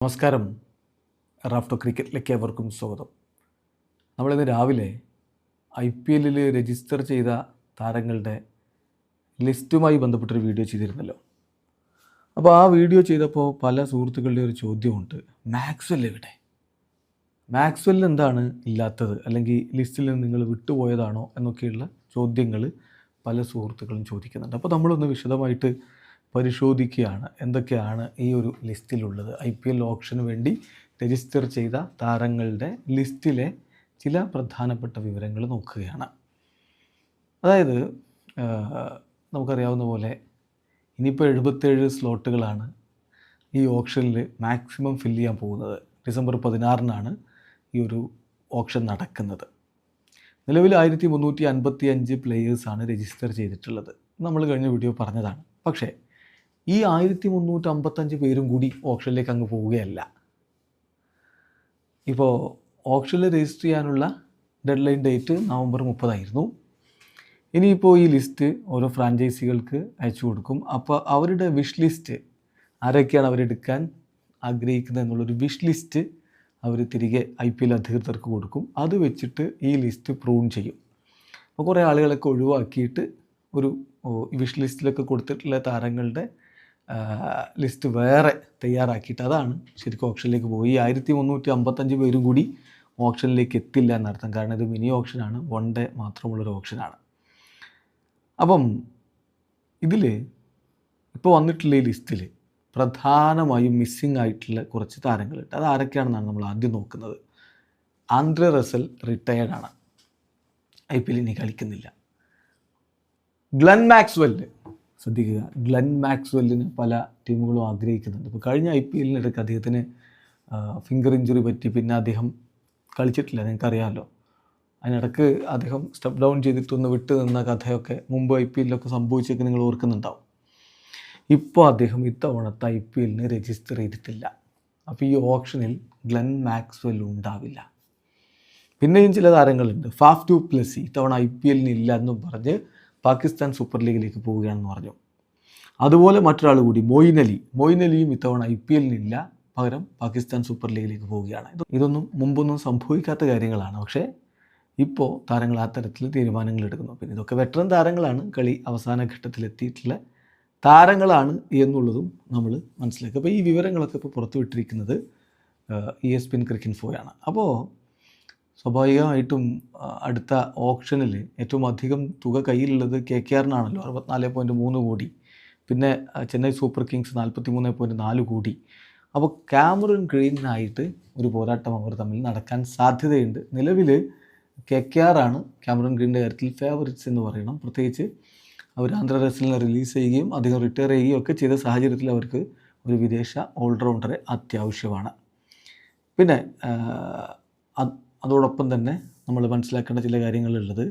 നമസ്കാരം. റാഫ്റ്റോ ക്രിക്കറ്റിലേക്ക് അവർക്കും സ്വാഗതം. നമ്മളിന്ന് രാവിലെ ഐ പി എല്ലിൽ രജിസ്റ്റർ ചെയ്ത താരങ്ങളുടെ ലിസ്റ്റുമായി ബന്ധപ്പെട്ടൊരു വീഡിയോ ചെയ്തിരുന്നല്ലോ. അപ്പോൾ ആ വീഡിയോ ചെയ്തപ്പോൾ പല സുഹൃത്തുക്കളുടെ ഒരു ചോദ്യമുണ്ട്. മാക്സ്വെൽ എവിടെ? മാക്സ്വെൽ എന്താണ് ഇല്ലാത്തത്? അല്ലെങ്കിൽ ലിസ്റ്റിൽ നിന്ന് നിങ്ങൾ വിട്ടുപോയതാണോ എന്നൊക്കെയുള്ള ചോദ്യങ്ങൾ പല സുഹൃത്തുക്കളും ചോദിക്കുന്നുണ്ട്. അപ്പോൾ നമ്മളൊന്ന് വിശദമായിട്ട് പരിശോധിക്കുകയാണ്. എന്തൊക്കെയാണ് ഈ ഒരു ലിസ്റ്റിലുള്ളത്? ഐ പി എൽ ഓപ്ഷന് വേണ്ടി രജിസ്റ്റർ ചെയ്ത താരങ്ങളുടെ ലിസ്റ്റിലെ ചില പ്രധാനപ്പെട്ട വിവരങ്ങൾ നോക്കുകയാണ്. അതായത് നമുക്കറിയാവുന്ന പോലെ ഇനിയിപ്പോൾ എഴുപത്തേഴ് സ്ലോട്ടുകളാണ് ഈ ഓപ്ഷനിൽ മാക്സിമം ഫില്ല് ചെയ്യാൻ പോകുന്നത്. ഡിസംബർ പതിനാറിനാണ് ഈ ഒരു ഓപ്ഷൻ നടക്കുന്നത്. നിലവിൽ ആയിരത്തി മുന്നൂറ്റി അൻപത്തി അഞ്ച് പ്ലേയേഴ്സാണ് രജിസ്റ്റർ ചെയ്തിട്ടുള്ളത്. നമ്മൾ കഴിഞ്ഞ വീഡിയോ പറഞ്ഞതാണ്. പക്ഷേ ഈ ആയിരത്തി മുന്നൂറ്റി അമ്പത്തഞ്ച് പേരും കൂടി ഓപ്ഷനിലേക്ക് അങ്ങ് പോവുകയല്ല. ഇപ്പോൾ ഓപ്ഷനിൽ രജിസ്റ്റർ ചെയ്യാനുള്ള ഡെഡ് ലൈൻ ഡേറ്റ് നവംബർ മുപ്പതായിരുന്നു. ഇനിയിപ്പോൾ ഈ ലിസ്റ്റ് ഓരോ ഫ്രാഞ്ചൈസികൾക്ക് അയച്ചു കൊടുക്കും. അപ്പോൾ അവരുടെ വിഷ് ലിസ്റ്റ് ആരൊക്കെയാണ് അവരെടുക്കാൻ ആഗ്രഹിക്കുന്നത് എന്നുള്ളൊരു വിഷ് ലിസ്റ്റ് അവർ തിരികെ ഐ പി എൽ അധികൃതർക്ക് കൊടുക്കും. അത് വെച്ചിട്ട് ഈ ലിസ്റ്റ് പ്രൂൺ ചെയ്യും. അപ്പോൾ കുറേ ആളുകളൊക്കെ ഒഴിവാക്കിയിട്ട് ഒരു വിഷ് ലിസ്റ്റിലൊക്കെ കൊടുത്തിട്ടുള്ള താരങ്ങളുടെ ലിസ്റ്റ് വേറെ തയ്യാറാക്കിയിട്ട് അതാണ്. ശരിക്കും ഓപ്ഷനിലേക്ക് പോയി. ആയിരത്തി മുന്നൂറ്റി അമ്പത്തഞ്ച് പേരും കൂടി ഓപ്ഷനിലേക്ക് എത്തില്ല എന്നർത്ഥം. കാരണം ഇത് മിനി ഓപ്ഷനാണ്. വൺ ഡേ മാത്രമുള്ളൊരു ഓപ്ഷനാണ്. അപ്പം ഇതിൽ ഇപ്പോൾ വന്നിട്ടുള്ള ഈ ലിസ്റ്റിൽ പ്രധാനമായും മിസ്സിംഗ് ആയിട്ടുള്ള കുറച്ച് താരങ്ങളുണ്ട്. അത് ആരൊക്കെയാണെന്നാണ് നമ്മൾ ആദ്യം നോക്കുന്നത്. ആന്ധ്ര റസൽ റിട്ടയർഡാണ്. ഐ പി എൽ ഇനി കളിക്കുന്നില്ല. ഗ്ലൻ മാക്സ്വെല്ല് ശ്രദ്ധിക്കുക. ഗ്ലെൻ മാക്സ്വെല്ലിന് പല ടീമുകളും ആഗ്രഹിക്കുന്നുണ്ട്. ഇപ്പോൾ കഴിഞ്ഞ ഐ പി എല്ലിനിടയ്ക്ക് അദ്ദേഹത്തിന് ഫിംഗർ ഇഞ്ചുറി പറ്റി. പിന്നെ അദ്ദേഹം കളിച്ചിട്ടില്ല. നിങ്ങൾക്കറിയാമല്ലോ അതിനിടയ്ക്ക് അദ്ദേഹം സ്റ്റെപ്പ് ഡൗൺ ചെയ്തിട്ടൊന്ന് വിട്ടു നിന്ന കഥയൊക്കെ മുമ്പ് ഐ പി എല്ലിലൊക്കെ സംഭവിച്ചൊക്കെ നിങ്ങൾ ഓർക്കുന്നുണ്ടാവും. ഇപ്പോൾ അദ്ദേഹം ഇത്തവണത്തെ ഐ പി എല്ലിന് രജിസ്റ്റർ ചെയ്തിട്ടില്ല. അപ്പോൾ ഈ ഓപ്ഷനിൽ ഗ്ലെൻ മാക്സ്വെൽ ഉണ്ടാവില്ല. പിന്നെയും ചില താരങ്ങളുണ്ട്. ഫാഫ് ടു പ്ലസ് ഇത്തവണ ഐ പി എല്ലിന് ഇല്ല എന്നും പറഞ്ഞ് പാകിസ്ഥാൻ സൂപ്പർ ലീഗിലേക്ക് പോവുകയാണെന്ന് പറഞ്ഞു. അതുപോലെ മറ്റൊരാൾ കൂടി മൊയിൻ അലി. മൊയിൻ അലിയും ഇത്തവണ ഐ പി എല്ലിനില്ല പകരം പാകിസ്ഥാൻ സൂപ്പർ ലീഗിലേക്ക് പോവുകയാണ്. ഇതൊന്നും മുമ്പൊന്നും സംഭവിക്കാത്ത കാര്യങ്ങളാണ്. പക്ഷേ ഇപ്പോൾ താരങ്ങൾ ആ തരത്തിൽ തീരുമാനങ്ങൾ എടുക്കുന്നു. പിന്നെ ഇതൊക്കെ വെറ്ററൻ താരങ്ങളാണ് കളി അവസാന ഘട്ടത്തിലെത്തിയിട്ടുള്ള താരങ്ങളാണ് എന്നുള്ളതും നമ്മൾ മനസ്സിലാക്കുക അപ്പോൾ ഈ വിവരങ്ങളൊക്കെ ഇപ്പോൾ പുറത്തുവിട്ടിരിക്കുന്നത് E S P N cricket ഫോയാണ് അപ്പോൾ സ്വാഭാവികമായിട്ടും അടുത്ത ഓപ്ഷനിൽ ഏറ്റവും അധികം തുക കയ്യിലുള്ളത് കെ കെ ആറിനാണല്ലോ. അറുപത്തിനാല് പോയിന്റ് മൂന്ന് കോടി. പിന്നെ ചെന്നൈ സൂപ്പർ കിങ്സ് നാൽപ്പത്തി മൂന്ന് പോയിന്റ് നാല് കോടി. അപ്പോൾ ക്യാമറൻ ഗ്രീനായിട്ട് ഒരു പോരാട്ടം അവർ തമ്മിൽ നടക്കാൻ സാധ്യതയുണ്ട്. നിലവിൽ കെ കെ ആറാണ് ക്യാമറൻ ഗ്രീന്റെ കാര്യത്തിൽ ഫേവറിറ്റ്സ് എന്ന് പറയണം. പ്രത്യേകിച്ച് അവർ ആന്ധ്ര റിലീസ് ചെയ്യുകയും അധികം റിട്ടയർ ചെയ്യുകയും ഒക്കെ ചെയ്ത സാഹചര്യത്തിൽ അവർക്ക് ഒരു വിദേശ ഓൾറൗണ്ടറെ അത്യാവശ്യമാണ്. പിന്നെ അതോടൊപ്പം തന്നെ നമ്മൾ മനസ്സിലാക്കേണ്ട ചില കാര്യങ്ങളുള്ളത്.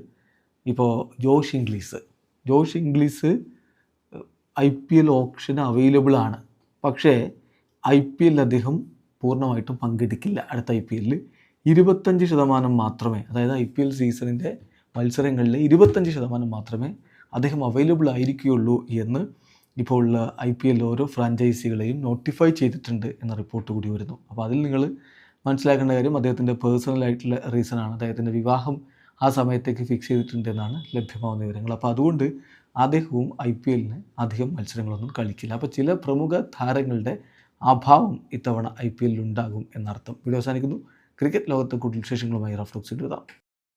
ഇപ്പോൾ Josh Inglis Josh Inglis I P L option available ആണ്. പക്ഷേ ഐ പി എല്ലിൽ അദ്ദേഹം പൂർണമായിട്ടും പങ്കെടുക്കില്ല അടുത്ത ഐ പി എല്ലിൽ. ഇരുപത്തഞ്ച് ശതമാനം മാത്രമേ അതായത് ഐ പി എൽ സീസണിന്റെ മത്സരങ്ങളിൽ ഇരുപത്തഞ്ച് ശതമാനം മാത്രമേ അദ്ദേഹം അവൈലബിൾ ആയിരിക്കുകയുള്ളൂ എന്ന് ഇപ്പോൾ ഐ പി എൽ ഓരോ ഫ്രാഞ്ചൈസികളെയും നോട്ടിഫൈ ചെയ്തിട്ടുണ്ട് എന്ന റിപ്പോർട്ട് കൂടി വരുന്നു. അപ്പോൾ അതിൽ നിങ്ങൾ മനസ്സിലാക്കേണ്ട കാര്യം അദ്ദേഹത്തിന്റെ പേഴ്സണലായിട്ടുള്ള റീസണാണ് അദ്ദേഹത്തിന്റെ വിവാഹം ആ സമയത്തേക്ക് ഫിക്സ് ചെയ്തിട്ടുണ്ട് എന്നാണ് ലഭ്യമാവുന്ന വിവരങ്ങൾ. അപ്പോൾ അതുകൊണ്ട് അദ്ദേഹവും ഐ പി എല്ലിന് അധികം മത്സരങ്ങളൊന്നും കളിക്കില്ല. അപ്പോൾ ചില പ്രമുഖ താരങ്ങളുടെ അഭാവം ഇത്തവണ ഐ പി എല്ലിൽ ഉണ്ടാകും എന്നർത്ഥം. വീഡിയോ അവസാനിക്കുന്നു. ക്രിക്കറ്റ് ലോകത്തെ കൂടുതൽ വിശേഷങ്ങളുമായി റഫ്ലോക്സിന്റെ എഴുതാം